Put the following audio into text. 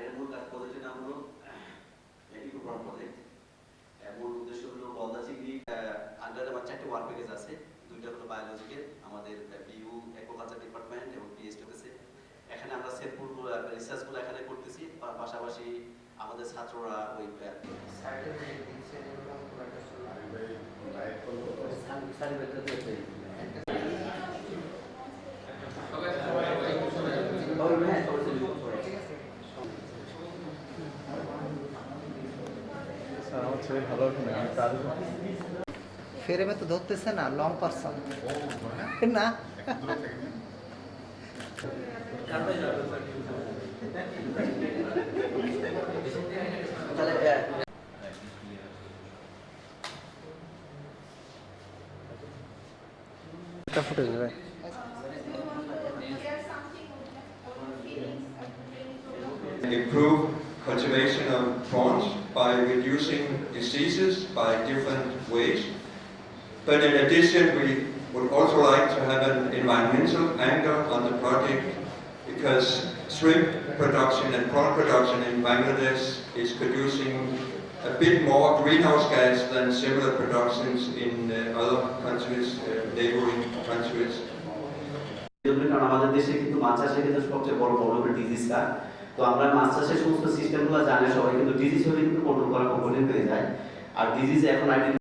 এর কাজ প্রজেক্টের নাম হলো ইকো প্রোগ্রাম প্রজেক্ট মূল উদ্দেশ্য হলো গলদা চিংড়ি আন্ডারে আমার চারটে ওয়ার্ক প্যাকেজ আছে। দুইটা হলো বায়োলজিক্যাল আমাদের বিইউ এগ্রিকালচার ডিপার্টমেন্ট এবং পিএইচডি অফিসে এখানে আমরা সেলফুল রিসার্চগুলো এখানে করতেছি। পাশাপাশি আমাদের ছাত্ররা ওই আহ, ফেরেমে তো ধরতেছে না লং পার্সন না? ফুটে যাবে improve cultivation of prawns by reducing diseases by different ways. But in addition, we would also like to have an environmental angle on the project because shrimp production and prawn production in Bangladesh is producing a bit more greenhouse gas than similar productions in uh, other countries, uh, neighboring countries. জন্য কারণ আমাদের দেশে কিন্তু মাছ চাষের ক্ষেত্রে সবচেয়ে বড় problem ডিজিজটা তো আমরা মাছ চাষের সমস্ত সিস্টেমগুলো জানি সবাই, কিন্তু ডিজিজ হলে কিন্তু কন্ট্রোল করা কঠিন হয়ে যায়। আর ডিজিজ এখন আইডেন্টি